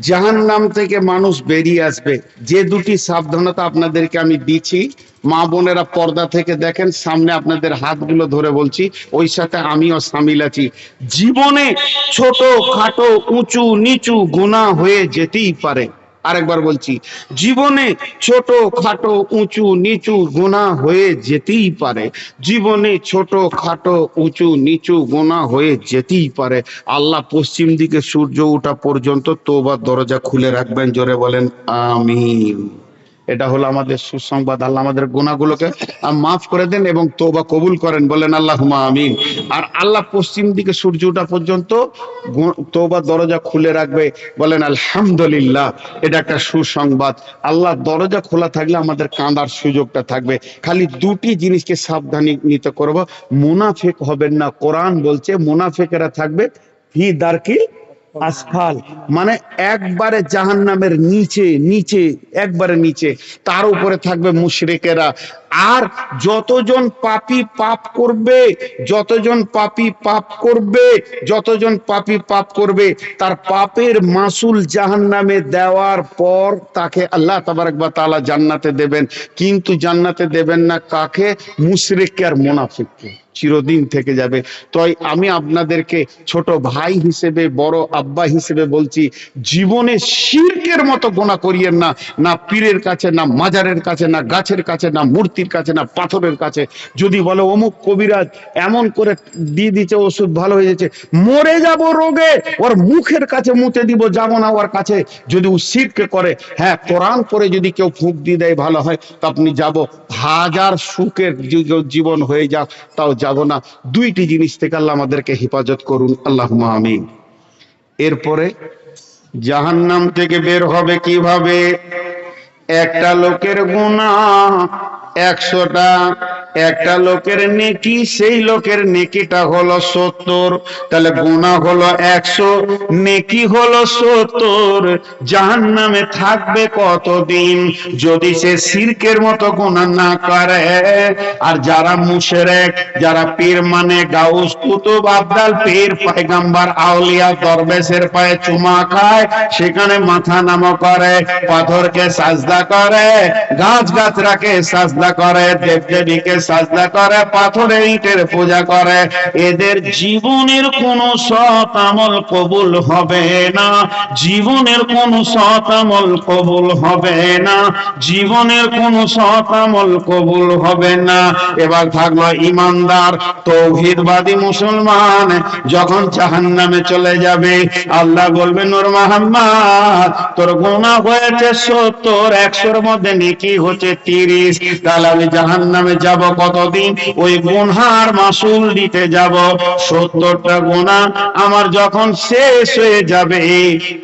জাহান নাম থেকে মানুষ বেরিয়ে আসবে। যে দুটি সাবধানতা আপনাদেরকে আমি দিচ্ছি, মা বোনেরা পর্দা থেকে দেখেন, সামনে আপনাদের হাতগুলো ধরে বলছি, ওই সাথে আমিও সামিল আছি। জীবনে ছোট খাটো উঁচু, নিচু গুণা হয়ে যেতেই পারে। আরেকবার বলছি, জীবনে ছোট, খাটো, উঁচু, নিচু গোনা হয়ে যেতেই পারে। জীবনে ছোট, খাটো, উঁচু, নিচু গোনা হয়ে যেতেই পারে। আল্লাহ পশ্চিম দিকে সূর্য ওঠা পর্যন্ত তোবার দরজা খুলে রাখবেন, জোরে বলেন, আমিন। এটা হলো আমাদের সুসংবাদ। আল্লাহ আমাদের গুণাগুলোকে মাফ করে দেন এবং তোবা কবুল করেন। বলেন আল্লাহ আমিন। আর আল্লাহ পশ্চিম দিকে সূর্য ওঠা পর্যন্ত তোবা দরজা খুলে রাখবে। বলেন, আলহামদুলিল্লাহ। এটা একটা সুসংবাদ। আল্লাহ দরজা খোলা থাকলে আমাদের কাঁদার সুযোগটা থাকবে। খালি দুটি জিনিসকে সাবধানী নিতে করব। মুনাফেক হবেন না। কোরআন বলছে, মুনাফেকেরা থাকবে, ফি দারকিল আসফাল মানে একবারে জাহান্নামের নিচে নিচে, একবারে নিচে। তার উপরে থাকবে মুশরিকেরা। আর যতজন পাপী পাপ করবে, যতজন পাপী পাপ করবে, যতজন পাপী পাপ করবে, তার পাপের মাসুল জাহান্নামে দেওয়ার পর তাকে আল্লাহ তাবারক বা তাআলা জান্নাতে দেবেন। কিন্তু জান্নাতে দেবেন না কাকে? মুশরিককে আর মুনাফিককে। চিরদিন থেকে যাবে। তাই আমি আপনাদেরকে ছোট ভাই হিসেবে, বড় আব্বা হিসেবে বলছি, জীবনে শিরকের মতো গোনা করিয়েন না। না পীরের কাছে, না মাজারের কাছে, না গাছের কাছে, না মূর্তির কাছে, না পাথরের কাছে। যদি বলে, অমুক কবিরাজ এমন করে দিয়ে দিচ্ছে ওষুধ ভালো হয়ে যাচ্ছে, মরে যাব রোগে। ওর মুখের কাছে মুতে দিব, যাব না ওর কাছে। যদি ও শিরকে করে হ্যাঁ কোরআন পরে যদি কেউ ফুঁক দিয়ে দেয়, ভালো হয়। তো আপনি যাব। হাজার সুখের জীবন হয়ে যাক, তাও যাব না। দুইটি জিনিস থেকে আল্লাহ আমাদেরকে হেফাজত করুন। আল্লাহ আমিন। এরপরে, জাহান্নাম থেকে বের হবে কীভাবে? একটা লোকের গুণা একশোটা একটা লোকের নেকি, সেই লোকের নেকিটা হলো সত্তর। তাহলে গুণা হলো একশো, নেকি হলো সত্তর। জাহান নামে থাকবে কতদিন? যদি সে সিরকের মতো গুণা না করে, আর যারা মুশেরেক, যারা পীর মানে গাউস, কুতুব, আবদাল, পীর, পয়গাম্বার, আউলিয়া, দরবেশের পায়ে চুমা খায়, সেখানে মাথা নামো করে, পাথরকে সাজদা করে, গাছ গাছরাকে সাজদা করে দেব দেবীকে সাজদা করে, পাথরে ইটের পূজা করে। এদের জীবনের কোন সৎ আমল কবুল হবে না। জীবনের কোন সৎ আমল কবুল হবে না। জীবনের কোন সৎ আমল কবুল হবে না। এবার থাকল ইমানদার, তৌহিদবাদী মুসলমান, যখন জাহান্নামে চলে যাবে, আল্লাহ বলবেন নূর মোহাম্মদ, তোর গুনাহ হয়েছে সত্তর, একশোর মধ্যে নেকি হচ্ছে তিরিশ। তাহলে আমি জাহান্নামে যাব কতদিন ওই গুনহার মাসুল দিতে যাব? সত্তরটা গুণা আমার যখন শেষ হয়ে যাবে,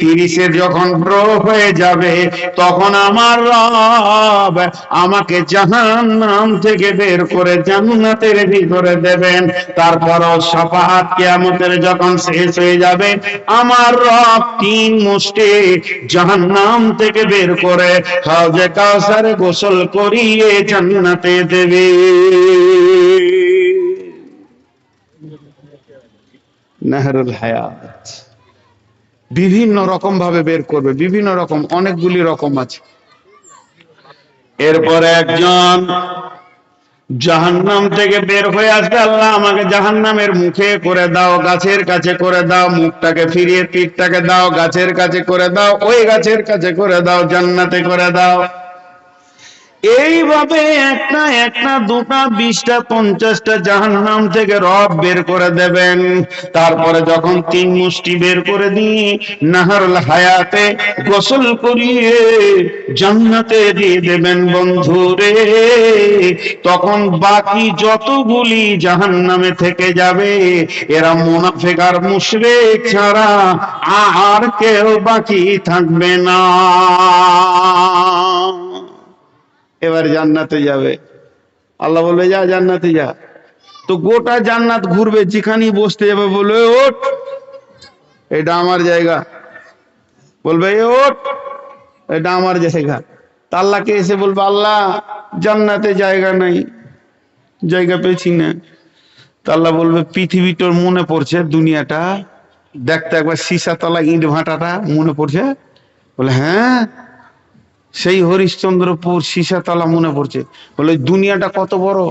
তিরিশের যখন হয়ে যাবে, তখন আমার রব আমাকে জাহান্নাম থেকে বের করে জান্নাতের ভিতরে দেবেন। তারপর সাফাত কিয়ামতের যখন শেষ হয়ে যাবে, আমার রব তিন মুষ্টি জাহান্নাম থেকে বের করে হাউজে কাউসারে গোসল করিয়ে জান্নাতে দেবে। নাহরুল হায়াত। বিভিন্ন রকম ভাবে বের করবে, বিভিন্ন রকম, অনেকগুলি রকম আছে। এরপরে একজন জাহান্নাম থেকে বের হয়ে আসবে, আল্লাহ আমাকে জাহান্নামের মুখে করে দাও, গাছের কাছে করে দাও, মুখটাকে ফিরিয়ে পিঠটাকে দাও, গাছের কাছে করে দাও, ওই গাছের কাছে করে দাও, জান্নাতে করে দাও। এইভাবে একটা একটা, দুটা, বিশটা, পঞ্চাশটা জাহান্নাম থেকে রব বের করে দেবেন। তারপরে যখন তিন মুষ্টি বের করে দিয়ে নাহারুল হায়াতে গোসল করিয়ে জান্নাতে দিয়ে দেবেন বন্ধু রে তখন বাকি যতগুলি জাহান্নামে থেকে যাবে, এরা মুনাফেক আর ছাড়া আর কেউ বাকি থাকবে না। এবার জান্নাতে যাবে। আল্লাহ বলবে, যা, জান্নাতে যা। তো গোটা জান্নাত ঘুরবে, যেখানেই বসতে যাবে বলবে ওঠ। এটা আমার জায়গা। বলবে, "এ ওঠ। এটা আমার জায়গা। আল্লাহকে এসে বলবে, আল্লাহ, জান্নাতে জায়গা নাই, জায়গা পেয়েছি না। তা আল্লাহ বলবে, পৃথিবী তোর মনে পড়ছে, দুনিয়াটা? দেখতে একবার সীসা তলা ইট ভাটাটা মনে পড়ছে? বলে হ্যাঁ সেই হরিশ্চন্দ্রপুর সীসাতলা মনে পড়ছে। বলে দুনিয়াটা কত বড়?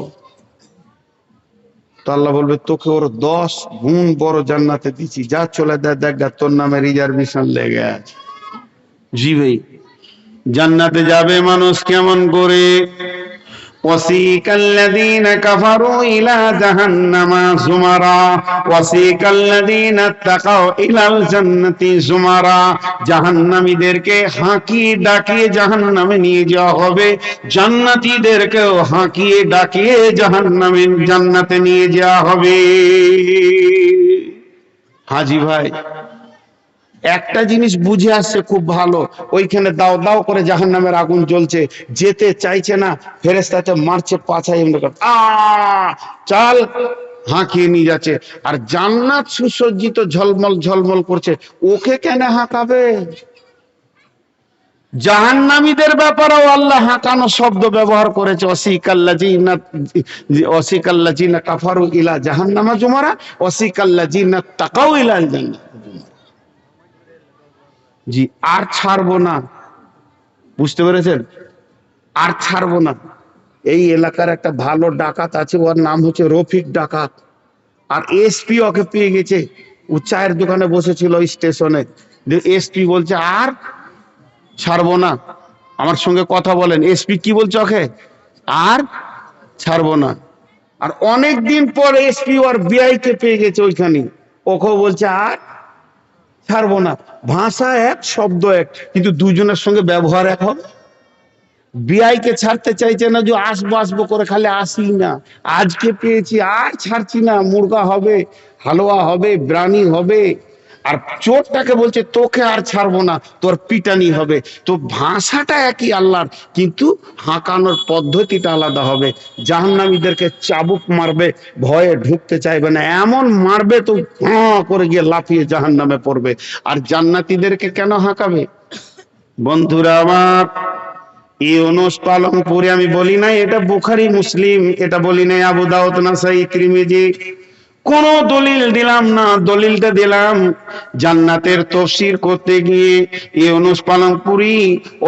তো আল্লাহ বলবে, তোকে ওর দশ গুণ বড় জান্নাতে দিচ্ছি যা চলে দেয় দেখ তোর নামে রিজার্ভেশন লেগে আছে। জিবেই জান্নাতে যাবে মানুষ কেমন করে? وسيق الذين كفروا إلى جهنم زمرا وسيق الذين اتقوا إلى الجنة زمرا জাহান্নামীদেরকে হাঁকিয়ে ডাকিয়ে জাহান্নামে নিয়ে যাওয়া হবে জান্নাতীদেরকেও হাঁকিয়ে ডাকিয়ে জাহান্নামে জান্নাতে নিয়ে যাওয়া হবে হাজি ভাই একটা জিনিস বুঝে আসছে খুব ভালো, ওইখানে দাও দাও করে জাহান নামের আগুন জ্বলছে, যেতে চাইছে না ফেরেস্তাতে মারছে পাছায় এমনি চাল হাঁকিয়ে নিয়ে যাচ্ছে, আর জান্নাত সুসজ্জিত ঝলমল ঝলমল করছে, ওকে কেন হাঁকাবে? জাহান্নামীদের ব্যাপারেও আল্লাহ হাঁকানো শব্দ ব্যবহার করেছে অসিকাল্লাজিনা অসিকাল্লাজিনা কাফারু ইলা জাহান্নামা জুমারা অসিকাল্লাজিনা তাকাও ইলা জান্নাত। জি, আর ছাড়বো না। বুঝতে পেরেছেন? আর ছাড়বো না। এই এলাকার একটা ভালো ডাকাত আছে, ওর নাম হচ্ছে রফিক ডাকাত। আর এসপি ওকে পেয়ে গেছে। ও চায়ের দোকানে বসেছিল স্টেশনে। এসপি বলছে, আর ছাড়বো না। আমার সঙ্গে কথা বলেন। এসপি কি বলছে ওকে? আর ছাড়বো না। আর অনেক দিন পর এসপি ওর বিআই কে পেয়ে গেছে ওইখানে। ওকে বলছে, আর ছাড়বো না। ভাষা এক, শব্দ এক, কিন্তু দুজনের সঙ্গে ব্যবহার এক হবে। বিআই কে ছাড়তে চাইছে না যে আসব আসব করে খালি আসি না। আজকে পেয়েছি, আর ছাড়ছি না। মুরগা হবে, হালুয়া হবে ব্রানি হবে আর চোরটাকে বলছে, তোকে আর ছাড়বো না, তোর পিটানি হবে। তো ভাষাটা একই আল্লাহর, কিন্তু হাঁকানোর পদ্ধতিটা আলাদা হবে। জাহান্নামীদেরকে চাবুক মারবে, ভয়ে ঢুকতে চাইবে না। এমন মারবে তো করে গিয়ে লাফিয়ে জাহান্নামে পড়বে। আর জান্নাতীদেরকে কেন হাঁকাবে? বন্ধুরা আমার, এই ইউনুস পালংপুরে আমি বলি নাই, এটা বুখারি, মুসলিম, এটা বলি নাই আবু দাউদ, নাসাই, ত্রিমিজি। কোন দলিল দিলাম না, দলিলটা দিলাম জান্নাতের তফসির করতে গিয়ে ইউনুস পালংপুরি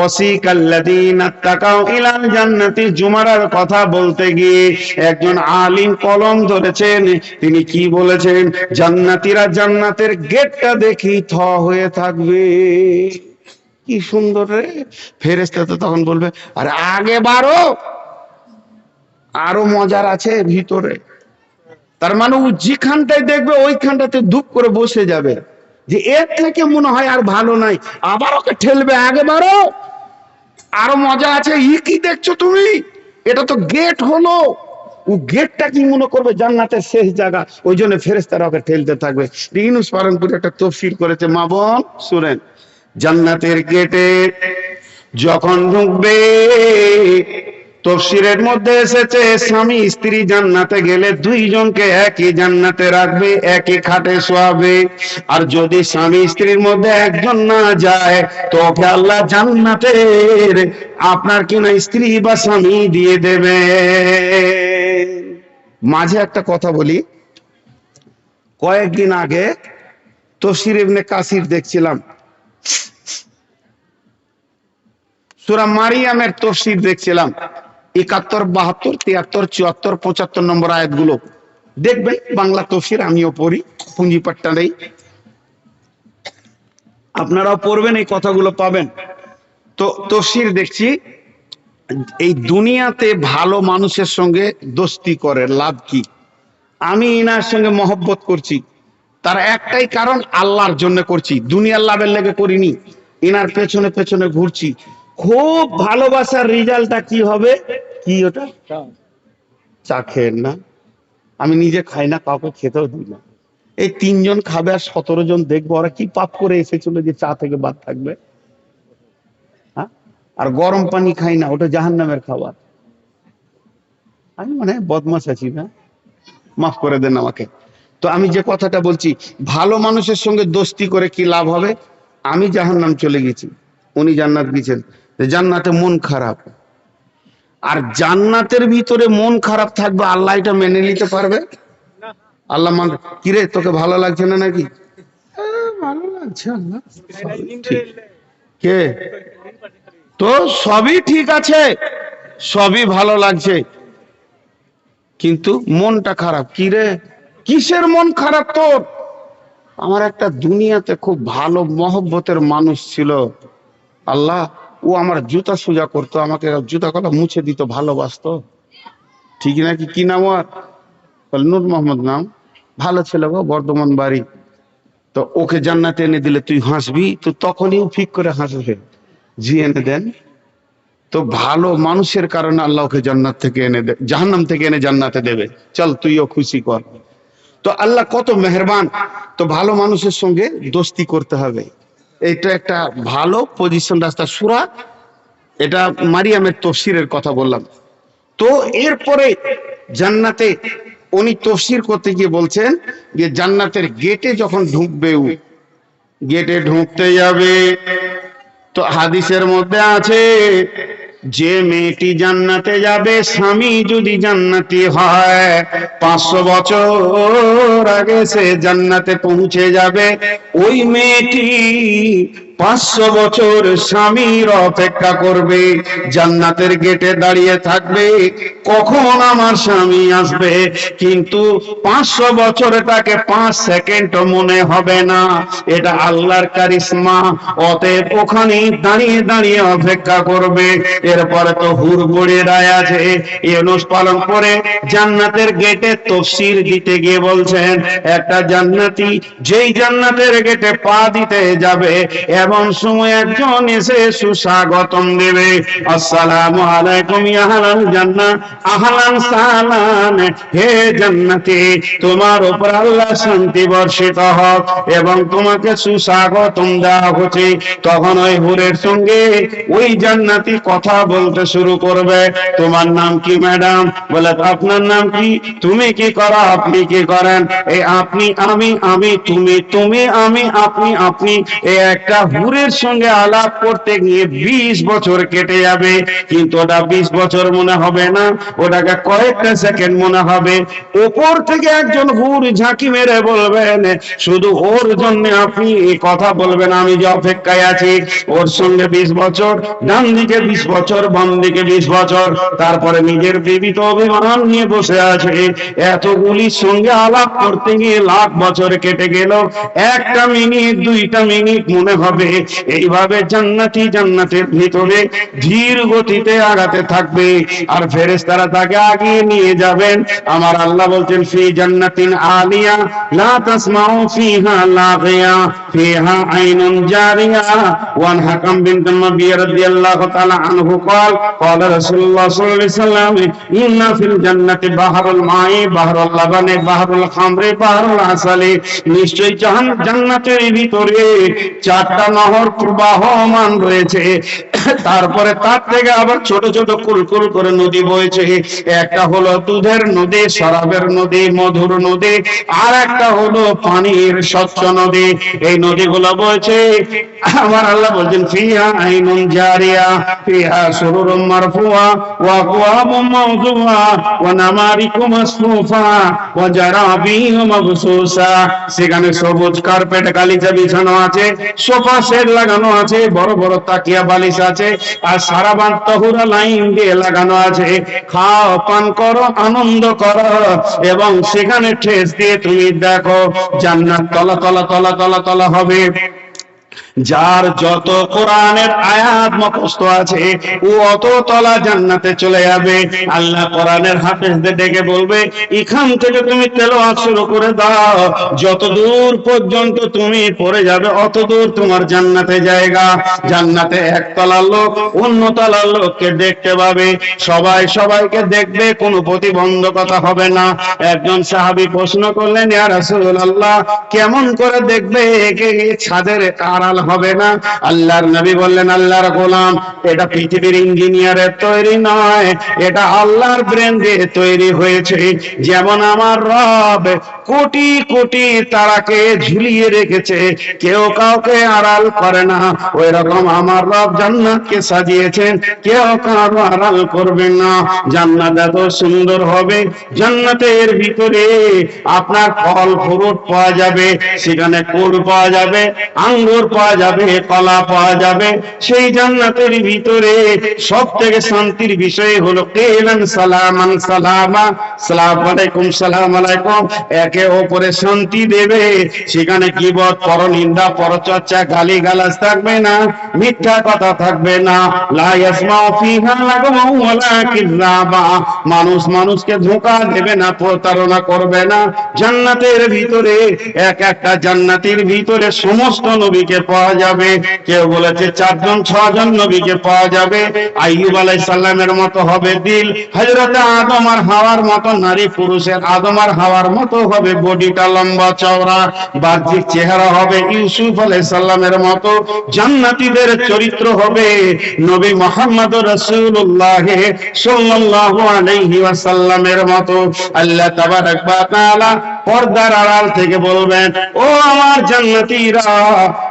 ওসিক আল্লাযীনা তাকাও ইলাল জান্নাতি, জুমারার কথা বলতে গিয়ে একজন আলিম কলম ধরেছেন। তিনি কি বলেছেন? জান্নাতীরা জান্নাতের গেটটা দেখি থ হয়ে থাকবে। কি সুন্দর রে। ফেরেস্তা তো তখন বলবে, আরে আগে বারো আরও মজার আছে ভিতরে। তার মানে ও যেখানটায় দেখবে, ওইখানটাতে ধূপ করে বসে যাবে। যে এর থেকে মনে হয় আর ভালো নাই। আবার ওকে ঠেলবে আগে বারো আরও মজা আছে, ই কি দেখছ তুমি? এটা তো গেট হলো। ও গেটটা কি মনে করবে? জান্নাতের শেষ জায়গা। ওই জন্য ফেরেস্তারা ওকে ঠেলতে থাকবে। ইউনুস পালনপুরে একটা তফসিল করেছে, মা বোন, শুনেন, জান্নাতের গেটে যখন ঢুকবে তফসিরের মধ্যে এসেছে, স্বামী স্ত্রী জান্নাতে গেলে দুইজনকে একই জান্নাতে রাখবে, একই খাটে শোয়াবে। আর যদি স্বামী স্ত্রীর মধ্যে একজন না যায় তো আল্লাহ জান্নাতের আপনার কিনা স্ত্রী বা স্বামী দিয়ে দেবে। মাঝে একটা কথা বলি। কয়েকদিন আগে তফসির ইবনে কাসির দেখছিলাম। সুরা মারিয়ামের তফসির দেখছিলাম। একাত্তর, বাহাত্তর, তিয়াত্তর, চুয়াত্তর, পঁচাত্তর নম্বর আয়াতগুলো। দেখবেন, বাংলা তফসির আমিও পড়ি, পুঁজিপাট্টা নেই। আপনারাও পড়বেন, এই কথাগুলো পাবেন। তো তফসির দেখছি, এই দুনিয়াতে ভালো মানুষের সঙ্গে দোস্তি করে, লাভ কি? আমি ইনার সঙ্গে মহব্বত করছি। তার একটাই কারণ, আল্লাহর জন্য করছি। দুনিয়ার লাভের লেগে করিনি, ইনার পেছনে পেছনে ঘুরছি। খুব ভালোবাসার রেজাল্টটা কি হবে? কি ওটা? চা খেয়েন না। আমি নিজে খাই না, কাউকে খেতেও দিই না। এই তিনজন খাবে আর সতেরো জন দেখব, ওরা কি পাপ করে এসেছিল যে চা থেকে বাদ থাকবে? হ্যাঁ? আর গরম পানি খাই না, ওটা জাহান নামের খাবার। আমি মানে বদমাস আছি না? মাফ করে দেন আমাকে। তো আমি যে কথাটা বলছি, ভালো মানুষের সঙ্গে দোস্তি করে কি লাভ হবে? আমি জাহান্নাম চলে গেছি। উনি জান্নাত গেছেন। জান্নাতে মন খারাপ। আর জান্নাতের ভিতরে মন খারাপ থাকবে আল্লাহ এটা মেনে নিতে পারবে? আল্লাহ মান কিরে তোকে ভালো লাগছে না নাকি? ভালো লাগছে আল্লাহ। কে? তো সবই ঠিক আছে সবই ভালো লাগছে। কিন্তু মনটা খারাপ। কি রে কিসের মন খারাপ তোর? আমার একটা দুনিয়াতে খুব ভালো মহব্বতের মানুষ ছিল। আল্লাহ ও আমার জুতা সোজা করতো আমাকে জুতা কলা মুছে দিত ভালোবাসতো। ঠিক নাকি? কি নাম বলে, নূর মোহাম্মদ নাম। ভালো ছিল গো বর্ধমান বাড়ি। তো ওকে জান্নাতে এনে দিলে তুই হাসবি? তো তখনই ফিক করে হাসবে। জি এনে দেন। তো ভালো মানুষের কারণে আল্লাহ ওকে জান্নাত থেকে এনে দে জাহান্নাম থেকে এনে জান্নাতে দেবে। চল তুইও খুশি কর। তো আল্লাহ কত মেহরবান। তো ভালো মানুষের সঙ্গে দোস্তি করতে হবে। এটা একটা ভালো পজিশন রাস্তা সুরা। এটা মারিয়ামের তফসিরের কথা বললাম। তো এরপরে জান্নাতে উনি তফসির করতে গিয়ে বলছেন যে জান্নাতের গেটে যখন ঢুকবে গেটে ঢুকতে যাবে। তো হাদিসের মধ্যে আছে যে মেয়েটি জান্নাতে যাবে, স্বামী যদি জান্নাতি হয় পাঁচশো বছর আগে সে জান্নাতে পৌঁছে যাবে। ওই মেয়েটি পাঁচশো বছর স্বামীর অপেক্ষা করবে, জান্নাতের গেটে দাঁড়িয়ে থাকবে। কখন আমার স্বামী আসবে? কিন্তু পাঁচশো বছর তাকে পাঁচ সেকেন্ড মনে হবে না। এটা আল্লাহর কারিশমা, অতএব ওখানে দাঁড়িয়ে দাঁড়িয়ে অপেক্ষা করবে। এরপরে তো হুর রায় আছে ইউনুস পালন করে জান্নাতের গেটে তফসির দিতে গিয়ে বলছেন, একটা জান্নাতি যেই জান্নাতের গেটে পা দিতে যাবে এমন সময় একজন এসে সুস্বাগতম দেবে। আসসালামু আলাইকুম, ইয়া আহলাল জান্নাহ। আহলান সালান হে জান্নাতি, তোমার উপর আল্লাহ শান্তি বর্ষিত হোক এবং তোমাকে সুস্বাগতম দেওয়া হচ্ছে। তখন ওই হুরের সঙ্গে ওই জান্নাতি কথা বলতে শুরু করবে। তোমার নাম কি, ম্যাডাম? বলে, আপনার নাম কি? তুমি কি করো? আপনি কি করেন? এই আপনি, আমি আমি, তুমি তুমি, আমি, আপনি আপনি এই একটা হুরের সঙ্গে আলাপ করতে গিয়ে বিশ বছর কেটে যাবে। কিন্তু ওটা বিশ বছর মনে হবে না। ওটাকে কয়েকটা সেকেন্ড মনে হবে। ওপর থেকে একজন হুর ঝাঁকি মেরে বলবেন, শুধু ওর জন্য আপনি এই কথা বলবেন, আমি যে অপেক্ষায় আছি। ওর সঙ্গে বিশ বছর ডান দিকে বিশ বছর বাম দিকে বিশ বছর। তারপরে নিজের বিবিত অভিমান নিয়ে বসে আছে। এতগুলির সঙ্গে আলাপ করতে গিয়ে লাখ বছর কেটে গেল। একটা মিনিট, দুইটা মিনিট মনে হবে। এইভাবে জান্নাতি জান্নাতের ভিতরে ধীর গতিতে আগাতে থাকবে আর ফেরেশতারা তাকে আগিয়ে নিয়ে যাবেন আমার আল্লাহ বলছেন ফি জান্নাতিন আলিয়া লা তাসমাউ ফিহা লাগিয়া ফিহা আইনুন জারিয়া ওয়ান হাকাম বিন তাম্মাবি রাদিয়াল্লাহু তাআলা আনহু قال قال رسول الله صلى الله عليه وسلم إن في الجنة بحر الماء بحر اللبن بحر الخمر بحر العسل নিশ্চয়ই জাহান জান্নাতের ভিতরে চারটা নহর প্রবাহমান রয়েছে। তারপরে তার থেকে আবার ছোট ছোট কুলকুল করে নদী বইছে। একটা হলো দুধের নদী, শরাবের নদী, মধুর নদী, আর একটা হলো পানির স্বচ্ছ নদী। এই নদীগুলো বইছে আমার আল্লাহ বলছেন, ফিহা আইনুন জারিয়া, ফিহা সুরুরুম মারফুয়া, ওয়া আকওয়াবুম মাওযুয়া ওয়া নামারিকু মাসফুফা ওয়া জারাবিউ মাবসুসা। সেখানে সবুজ কার্পেট গালিচা বিছানো আছে, সোফা সেট লাগানো আছে, বড় বড় তাকিয়া বালিশ আছে, আর সারা বান তহুরা লাইন দিয়ে লাগানো আছে। খাও, পান করো, আনন্দ করো, এবং সেখানে ঠেস দিয়ে তুমি দেখো, জান্নাত তলা তলা তলা তলা তলা হবে। যার যত কোরআনের আয়াত মুখস্থ আছে, ও অত তলা জান্নাতে চলে যাবে। আল্লাহ কোরআনের হাফেজদের ডেকে বলবে, এখান থেকে তুমি তেলাওয়াত শুরু করে দাও। যত দূর পর্যন্ত তুমি পড়ে যাবে, অত দূর তোমার জান্নাতে জায়গা। জান্নাতে এক তলার লোক অন্য তলার লোককে দেখতে পাবে। সবাই সবাইকে দেখবে, কোনো প্রতিবন্ধকতা হবে না। একজন সাহাবী প্রশ্ন করলেন, ইয়া রাসূলুল্লাহ, কেমন করে দেখবে একে ছাদের আড়াল হবে না। আল্লাহর নবী বললেন, আল্লাহর গোলাম, এটা পৃথিবীর ইঞ্জিনিয়ারের তৈরি নয়, এটা আল্লাহর ব্রেন দিয়ে তৈরি হয়েছে। যেমন আমার রব কোটি কোটি তারাকে ঝুলিয়ে রেখেছে, কেউ কাউকে আড়াল করে না। ওই রকম আমার রব জান্নাতকে সাজিয়েছেন, কেউ কারও আড়াল করবেন না। জান্নাত এত সুন্দর হবে, জান্নাতের ভিতরে আপনার ফল, ফ্রুট পাওয়া যাবে, সেখানে কুল পাওয়া যাবে, আঙ্গুর পাওয়া পাওয়া যাবে, কলা পাওয়া যাবে। সেই জান্নাতের ভিতরে সব থেকে শান্তির বিষয় হলো কেলান সালামান সালামা। সালাম আলাইকুম সালাম আলাইকুম। একে অপরে শান্তি দেবে। সেখানে কিবত, পরনিন্দা, পরচর্চা গালি গালাজ থাকবে না, মিথ্যা কথা থাকবে না। মানুষ মানুষকে ধোঁকা দেবে না, প্রতারণা করবে না। জান্নাতের ভিতরে, এক একটা জান্নাতের ভিতরে সমস্ত নবীকে পাওয়া যাবে। কেউ বলেছে চারজন, ছজন নবীকে পাওয়া যাবে। আইয়ুব আলাইহিস সালামের মতো হবে দিল। হযরত আদম আর হাওয়ার মতো নারী পুরুষের আদম আর হাওয়ার মতো হবে বডিটা লম্বা, চওড়া, বাহ্যিক চেহারা হবে। ইউসুফ আলাইহিস সালামের মতো জান্নাতীদের চরিত্র হবে নবী মোহাম্মদ রাসূলুল্লাহ সাল্লাল্লাহু আলাইহি ওয়াসাল্লামের মতো। আল্লাহ তাবারাক ওয়া তাআলা পর্দার আড়াল থেকে বলবেন, ও আমার জান্নাতীরা,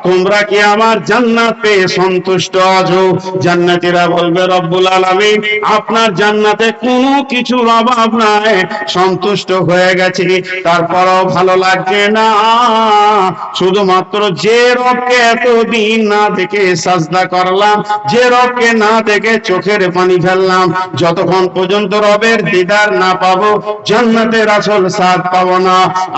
তোমরা কি আমার জান্নাত পেয়ে সন্তুষ্ট আছো? জান্নাতীরা বলবে, রব্বুল আলামিন, আপনার জান্নাতে কোনো কিছুর অভাব নাই, সন্তুষ্ট হয়ে গেছে। তারপরও ভালো লাগছে না। শুধুমাত্র যে রবকে এতদিন না দেখে সাজদা করলাম, যে রবকে না দেখে চোখের পানি ফেললাম, যতক্ষণ পর্যন্ত রবের দিদার না পাবো, জান্নাতের আসল স্বাদ পাবো না।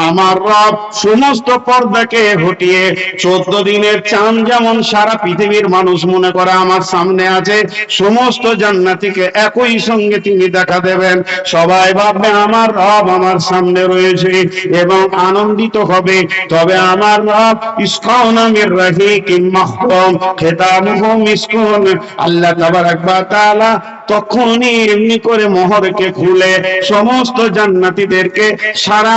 আমার রব সমস্ত পর্দাকে হটিয়ে চোদ্দ দিনের চাঁদ যেমন সারা পৃথিবীর মানুষ মনে করে আমার সামনে আছে, সমস্ত জান্নাতিকে একই সঙ্গে তিনি দেখা দেবেন। সবাই ভাববে আমার রব আমার সামনে রয়েছে এবং আনন্দিত হবে। তবে আমার রব ইসকাউন আমির রাহি কিম্মাহরম খেতাবুহু মিসকুন। আল্লাহ তাবারাক ওয়া তাআলা তখনই এমনি করে মোহরকে খুলে সমস্ত জান্নাতিদেরকে সারা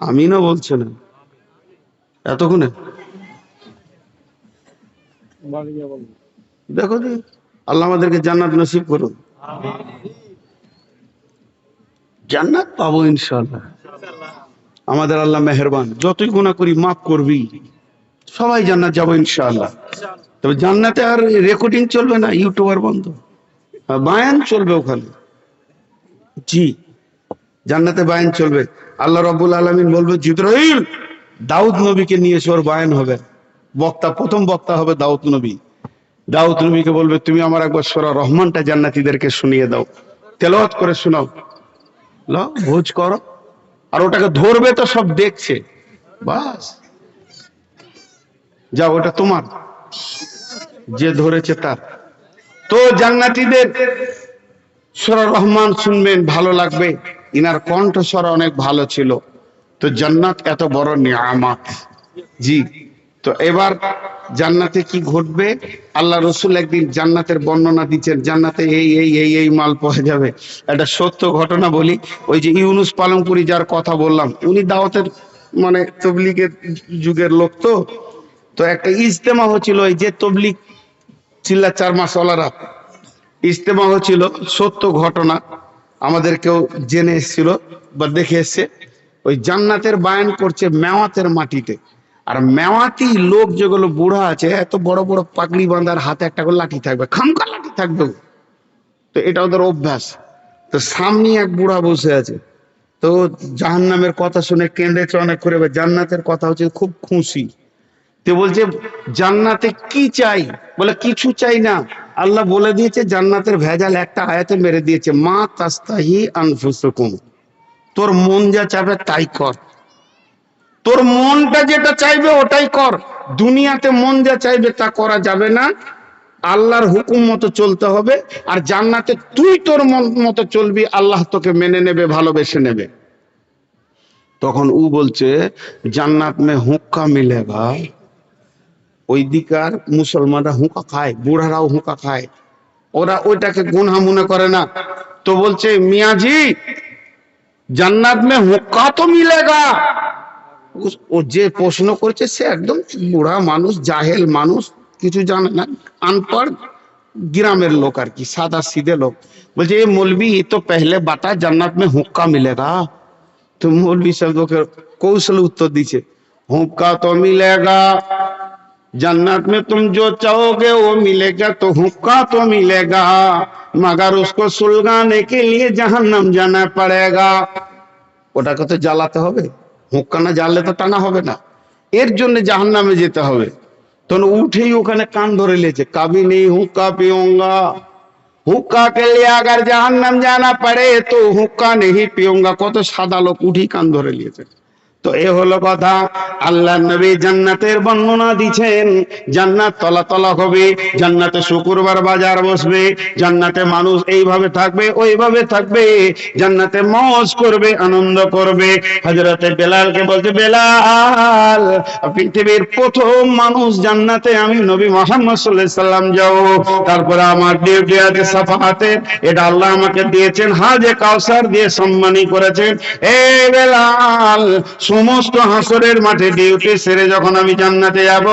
আমিনও বলছে না এতক্ষণে? দেখো দি আল্লাহ আমাদেরকে জান্নাত নসিব করুন জান্নাত পাবো ইনশাআল্লাহ। আমাদের আল্লাহ মেহেরবান। যতই গুণা করি, মাফ করবি। সবাই জান্নাত যাব ইনশাআল্লাহ। তবে জান্নাতে আর রেকর্ডিং চলবে না ইউটিউবার বন্ধ। বায়ান চলবে ওখানে। জি। জান্নাতে বায়ান চলবে। আল্লাহ রবুল আলামিন বলবে, জিব্রাইল, দাউদ নবীকে নিয়ে এসে ওর বায়ান হবে। বক্তা, প্রথম বক্তা হবে দাউদ নবী। দাউদ নবীকে বলবে, তুমি আমার একবার সোরা রহমানটা জান্নাতীদেরকে শুনিয়ে দাও। তেলাওয়াত করে শোনাও। ল, ভোজ করো। আর ওটাকে ধরবে তো সব দেখছে। বাস। যা ওটা তোমার। যে ধরেছে তার। তো জান্নাতীদের সুরা রহমান শুনবেন, ভালো লাগবে। ইনার কণ্ঠস্বর অনেক ভালো ছিল। তো জান্নাত এত বড় নিয়ামত। জি, তো এবার জান্নাতে কি ঘটবে? আল্লাহ রসুল একদিন জান্নাতের বর্ণনা দিচ্ছেন, জান্নাতে এই এই এই এই মাল পাওয়া যাবে। একটা সত্য ঘটনা বলি, ওই যে ইউনুস পালংপুরি যার কথা বললাম, উনি দাওয়াতের মানে তবলিগের যুগের লোক তো। তো একটা ইজতেমা হচ্ছিল ওই যে তবলিগ চিল্লা চার মাসওয়ালারা। ইজতেমা হচ্ছিল সত্য ঘটনা। আমাদের কেউ জেনে এসেছিল বা দেখে এসছে, ওই জান্নাতের বায়ান করছে মেওয়াতের মাটিতে। আর মেওয়াতি লোক যেগুলো বুড়া আছে, এত বড় বড় পাগড়ি বাঁধার হাতে একটা করে লাঠি থাকবে খামকা লাঠি থাকবে তো এটা ওদের অভ্যাস। তো সামনে এক বুড়া বসে আছে। তো জাহান্নামের কথা শুনে কেঁদেছে অনেক করে জান্নাতের কথা হচ্ছে খুব খুশি। তো বলছে, জান্নাতে কি চাই? বলে, কিছু চাই না। আল্লাহ বলে দিয়েছে, জান্নাতের ভেজাল একটা আয়াতে মেরে দিয়েছে, মা তাস্তাহি আনফুসুকুম। তোর মন যা চাবে তাই কর। তোর মনটা যেটা চাইবে ওটাই কর। দুনিয়াতে মন যা চাইবে তা করা যাবে না। আল্লাহর হুকুম মতো চলতে হবে, আর জান্নাতে তুই তোর মন মতো চলবি, আল্লাহ তোকে মেনে নেবে, ভালোবেসে নেবে। তখন ও বলছে, জান্নাত মে হুক্কা মিলেগা? ওইদিকার মুসলমানরা হুঁকা খায়, বুড়ারাও হুঁকা খায়। ওরা ওইটাকে গুনহা মনে করে না। তো বলছে, মিয়াজি, জান্নাত মে হুকা তো মিলেগা? ও যে প্রশ্ন করছে, সে একদম বুড়া মানুষ, জাহেল মানুষ, কিছু জানে না। আনপড় গ্রামের লোক আর কি, সাদা সিদে লোক। বলছে, এ মৌলবি তো পেহলে বাতা জান্নাত মে হুক্কা মিলেগা? তো মৌলবি শব্দকে কৌশল উত্তর দিছে হুক্কা তো মিলেগা। जन्नत में तुम जो चाहोगे वो मिलेगा तो हुक्का तो मिलेगा मगर उसको सुलगाने के लिए जहन्नम जाना पड़ेगा ওটাকে তো জ্বালাতে হবে হুক্কা না জ্বাললে তো টানা হবে না এর জন্য জাহান্নামে যেতে হবে তখন উঠেই ওখানে কান ধরে লেছে কাবি নেই হুক্কা পিওঙ্গা হুক্কা के लिए अगर जहन्नम जाना पड़े तो हुक्का नहीं पियूंगा কত সাদা লোক উঠেই কান ধরে নিয়েছে তো এ হলো কথা আল্লাহ নবী জান্নাতের বর্ণনা দিছেন জান্নাত তলা তলা হবে, জান্নাতে শুক্রবার বাজার বসবে, জান্নাতে মানুষ এইভাবে থাকবে, ওইভাবে থাকবে, জান্নাতে মজ করবে, আনন্দ করবে। হজরতে বেলালকে বলছে, বেলাল, পৃথিবীর প্রথম মানুষ জান্নাতে আমি নবী মোহাম্মদ সাল্লাল্লাহু সাল্লাম যাও তারপরে আমার ডিউটি আছে সাফাহাতে এটা আল্লাহ আমাকে দিয়েছেন, হাজে কাউসার দিয়ে সম্মানী করেছেন। এ বেলাল সমস্ত হাসরের মাঠে ডিউটি সেরে যখন আমি জান্নাতে যাব,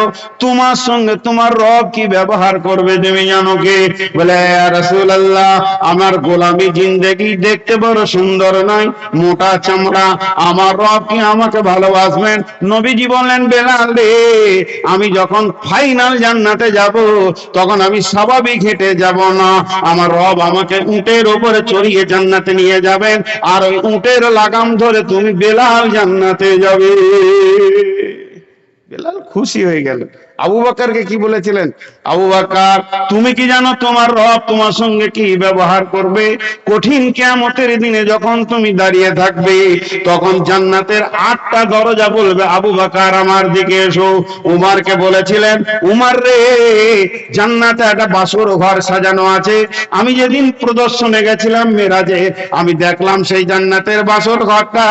তোমার সঙ্গে তোমার রব কি ব্যবহার করবে তুমি জানো কি? বলে রাসূলুল্লাহ, আমার গোলামি জিন্দেগি দেখতে বড় সুন্দর নয়, মোটা চামড়া। আমার রব কি আমাকে ভালোবাসবেন? নবীজি বললেন, বেলাল রে, আমি যখন ফাইনাল জান্নাতে যাব, তখন আমি স্বাভাবিক হেঁটে যাব না। আমার রব আমাকে উটের উপরে চড়িয়ে জান্নাতে নিয়ে যাবেন। আর ওই উটের লাগাম ধরে তুমি বেলাল জান্নাতে যাবে। বেলাল খুশি হয়ে গেল। আবু বাকারকে কি বলেছিলেন? আবু বাকার, তুমি কি জানো তোমার রব তোমার সঙ্গে কি ব্যবহার করবে? কঠিন কেয়ামতের দিনে যখন তুমি দাঁড়িয়ে থাকবে, তখন জান্নাতের আটটা দরজা বলবে, আবু বাকার, আমার দিকে এসো। উমারকে বলেছিলেন, উমার রে, জান্নাতে একটা বাসর ঘর সাজানো আছে। আমি যেদিন প্রদর্শনে গেছিলাম মেরাজে, আমি দেখলাম সেই জান্নাতের বাসর ঘরটা।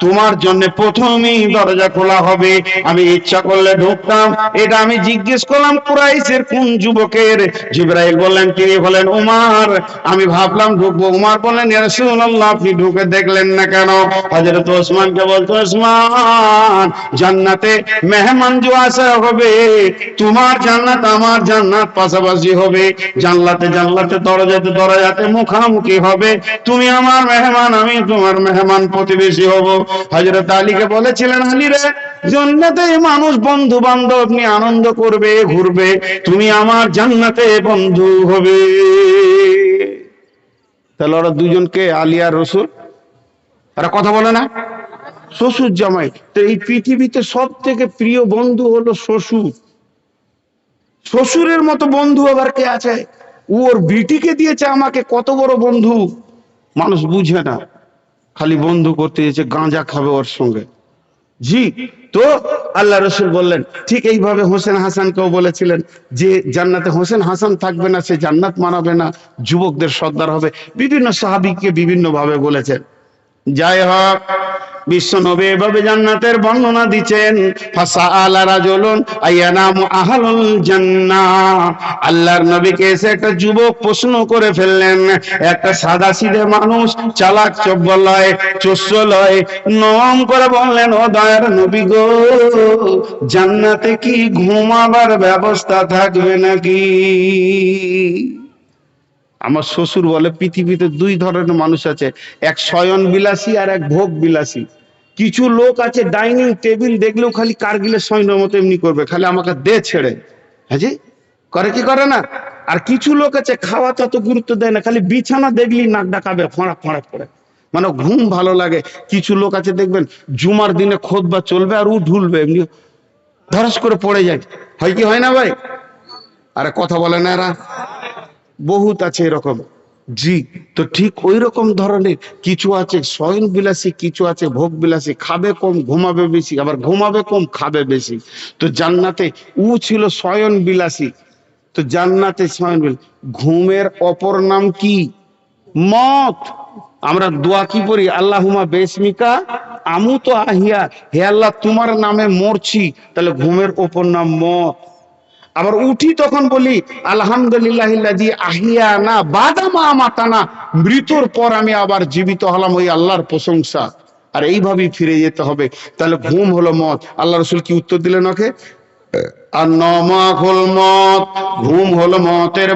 তোমার জন্য প্রথমেই দরজা খোলা হবে। আমি ইচ্ছা করলে ঢুকতাম। এটা আমি জিজ্ঞেস করলাম, কুরাইশের কোন যুবকের? জিব্রাইল বললেন, তিনি বলেন, উমার। আমি ভাবলাম, ঢুকবো। উমার বললেন রাসূলুল্লাহ, আপনি ঢুকে দেখলেন না কেন? হযরত ওসমানকে বলতো ওসমান, জান্নাতে মেহমান जो আসা হবে, তোমার জান্নাত আমার জান্নাত পাশাপাশি হবে। জানলাতে জানলাতে, দরজাতে দরজাতে মুখামুখি হবে। তুমি আমার মেহমান, আমি তোমার মেহমান প্রতিবেশী হব। হযরত আলীকে বলেছিলেন, আলী রে, জান্নাতে মানুষ বন্ধু বান্ধব নিয়ে আনন্দ করবে ঘুরবে তুমি আমার জান্নাতে বন্ধু হবে। তাহলে ওরা দুজনকে আলী আর রসুল? এরা কথা বলে না? শ্বশুর জামাই তো এই পৃথিবীতে সব থেকে প্রিয় বন্ধু হলো শ্বশুর। শ্বশুরের মতো বন্ধু আবার কে আছে? ওর বিটিকে দিয়েছে আমাকে কত বড় বন্ধু। মানুষ বুঝে না খালি বন্ধু করতে দিয়েছে গাঁজা খাবে ওর সঙ্গে। জি তো আল্লাহ রসুল বললেন, ঠিক এইভাবে হোসেন হাসানকেও বলেছিলেন যে জান্নাতে হোসেন হাসান থাকবে না, সে জান্নাত মানাবে না, যুবকদের সর্দার হবে। বিভিন্ন সাহাবিকে বিভিন্ন ভাবে বলেছেন। যাই হোক। বিশ্ব নবী এভাবে জান্নাতের বর্ণনা দিচ্ছেন। ফাসা আলা রাজুলুন আয়ানাম আহলুল জান্নাহ আল্লাহর নবীকে এসে একটা যুবক প্রশ্ন করে ফেললেন। একটা সাদা সিধে মানুষ চালাক চব্বলয় চস্যলয় নম করে বললেন, ও দয়ার নবী গো, জান্নাতে কি ঘুমাবার ব্যবস্থা থাকবে নাকি? আমার শ্বশুর বলে, পৃথিবীতে দুই ধরনের মানুষ আছে, এক শয়ন বিলাসী আর এক ভোগ বিলাসী কিছু লোক আছে ডাইনিং টেবিল, দেখলেও খালি কার্গিলের সৈন্যের মতো এমনি করবে, খালি আমাকে দে ছেড়ে। হ্যাঁ জি? করে কি করে না? আর কিছু লোক আছে, খাওয়া তত গুরুত্ব দেয় না, খালি বিছানা দেখলি নাক ডাকাবে ফোঁড়া ফোঁড়া করে। মানে ঘুম ভালো লাগে। কিছু লোক আছে, দেখবেন, জুমার দিনে খোদ বা চলবে আর ও ঢুলবে, এমনি ধরাস করে পড়ে যায়। হয় কি হয় না ভাই? আরে কথা বলে না এরা। বহুত আছে এরকম। জি, তো ঠিক ওই রকম ধরনের কিছু আছে শয়ন বিলাসী কিছু আছে, ভোগ বিলাসী, খাবে কম, ঘুমাবে বেশি, আবার ঘুমাবে কম, খাবে বেশি। তো জান্নাতে উ ছিল শয়ন বিলাসী। তো জান্নাতে বিলাসী ঘুমের অপর নাম কি? মত। আমরা দোয়া কি পড়ি? আল্লাহুমা বেসমিকা আমু তো আহিয়া। হে আল্লাহ, তোমার নামে মরছি। তাহলে ঘুমের অপর নাম মত। আবার উঠি তখন বলি, আলহামদুলিল্লাহ আহিয়া না বাদামা মাতানা। মৃত্যুর পর আমি আবার জীবিত হলাম ওই আল্লাহর প্রশংসা। আর এইভাবেই ফিরে যেতে হবে। তাহলে ঘুম হলো মত আল্লাহ রসুল কি উত্তর দিলেন ওকে? ঘুম হলো মতের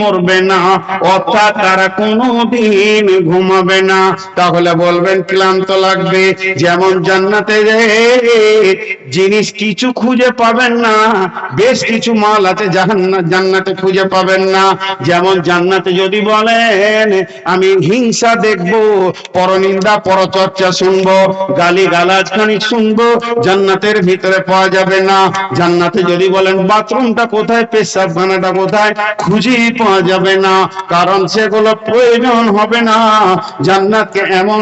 মরবে না, অর্থাৎ তারা ঘুমাবে না। তাহলে বলবেন, ক্লান্ত লাগবে, যেমন জান্নাতে জিনিস কিছু খুঁজে পাবেন না, বেশ কিছু মাল আছে জান্নাতে খুঁজে পাবেন না। যেমন জান্নাতে যদি বলেন, আমি হিংসা দেখব, পরনিন্দা, পরচর্চা শুনব গালি গালাজ খানি শুনব, জান্নাতের ভিতরে পাওয়া যাবে না। জান্নাতে যদি বলেন, বাথরুমটা কোথায়? পেশাবখানাটা কোথায়? খুঁজেই পাওয়া যাবে না, কারণ সেগুলো প্রয়োজন হবে না। জান্নাতকে এমন